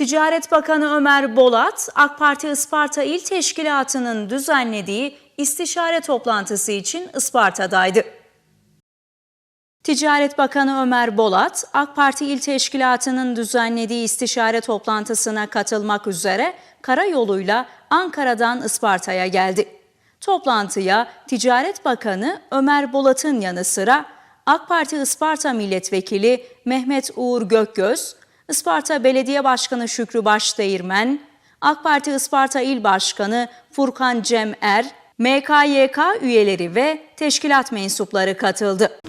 Ticaret Bakanı Ömer Bolat, AK Parti Isparta İl Teşkilatı'nın düzenlediği istişare toplantısı için Isparta'daydı. Ticaret Bakanı Ömer Bolat, AK Parti İl Teşkilatı'nın düzenlediği istişare toplantısına katılmak üzere karayoluyla Ankara'dan Isparta'ya geldi. Toplantıya Ticaret Bakanı Ömer Bolat'ın yanı sıra AK Parti Isparta Milletvekili Mehmet Uğur Gökgöz, Isparta Belediye Başkanı Şükrü Başdeğirmen, AK Parti Isparta İl Başkanı Furkan Cem Er, MKYK üyeleri ve teşkilat mensupları katıldı.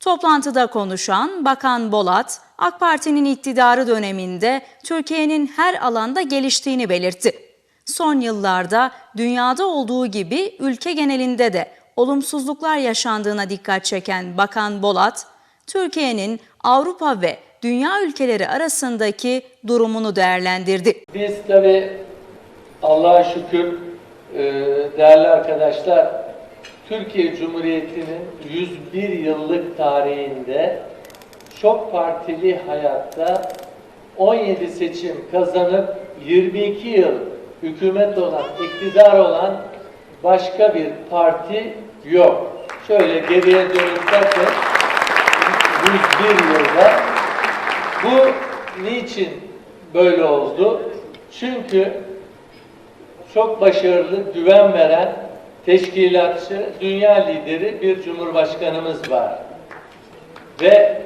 Toplantıda konuşan Bakan Bolat, AK Parti'nin iktidarı döneminde Türkiye'nin her alanda geliştiğini belirtti. Son yıllarda dünyada olduğu gibi ülke genelinde de olumsuzluklar yaşandığına dikkat çeken Bakan Bolat, Türkiye'nin Avrupa ve dünya ülkeleri arasındaki durumunu değerlendirdi. Biz tabi Allah'a şükür e, değerli arkadaşlar Türkiye Cumhuriyeti'nin 101 yıllık tarihinde çok partili hayatta 17 seçim kazanıp 22 yıl hükümet olan, iktidar olan başka bir parti yok. Şöyle geriye dönüp bakın 101 yılda bu niçin böyle oldu? Çünkü çok başarılı, güven veren, teşkilatçı, dünya lideri bir cumhurbaşkanımız var. Ve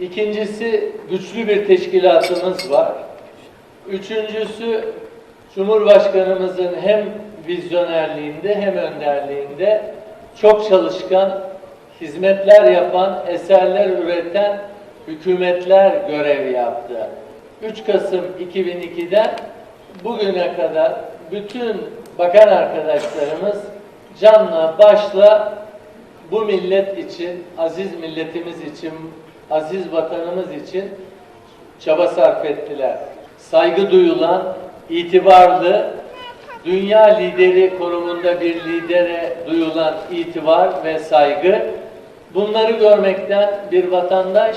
ikincisi güçlü bir teşkilatımız var. Üçüncüsü Cumhurbaşkanımızın hem vizyonerliğinde hem önderliğinde çok çalışkan, hizmetler yapan, eserler üreten hükümetler görev yaptı. 3 Kasım 2002'den bugüne kadar bütün bakan arkadaşlarımız canla başla bu millet için, aziz milletimiz için, aziz vatanımız için çaba sarf ettiler. Saygı duyulan, itibarlı, dünya lideri konumunda bir lidere duyulan itibar ve saygı, bunları görmekten bir vatandaş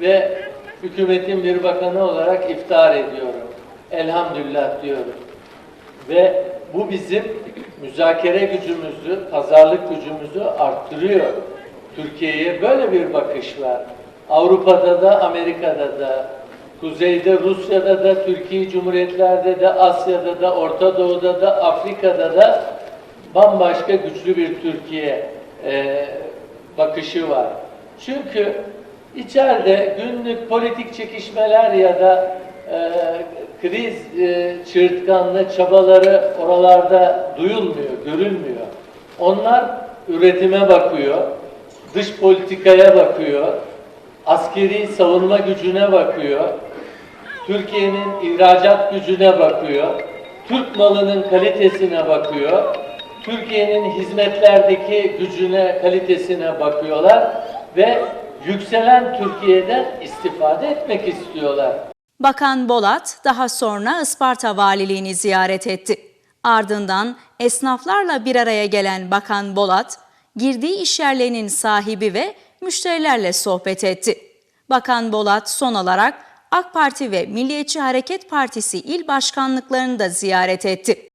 ve hükümetin bir bakanı olarak iftihar ediyorum. Elhamdülillah diyorum. Ve bu bizim müzakere gücümüzü, pazarlık gücümüzü arttırıyor. Türkiye'ye böyle bir bakış var. Avrupa'da da, Amerika'da da, Kuzeyde, Rusya'da da, Türkiye Cumhuriyetler'de de, Asya'da da, Orta Doğu'da da, Afrika'da da bambaşka güçlü bir Türkiye e, bakışı var. Çünkü içeride günlük politik çekişmeler ya da e, kriz e, çığırtkanlığı çabaları oralarda duyulmuyor, görülmüyor. Onlar üretime bakıyor, dış politikaya bakıyor, askeri savunma gücüne bakıyor, Türkiye'nin ihracat gücüne bakıyor, Türk malının kalitesine bakıyor, Türkiye'nin hizmetlerdeki gücüne, kalitesine bakıyorlar ve yükselen Türkiye'den istifade etmek istiyorlar. Bakan Bolat daha sonra Isparta Valiliğini ziyaret etti. Ardından esnaflarla bir araya gelen Bakan Bolat, girdiği işyerlerinin sahibi ve müşterilerle sohbet etti. Bakan Bolat son olarak AK Parti ve Milliyetçi Hareket Partisi il başkanlıklarını da ziyaret etti.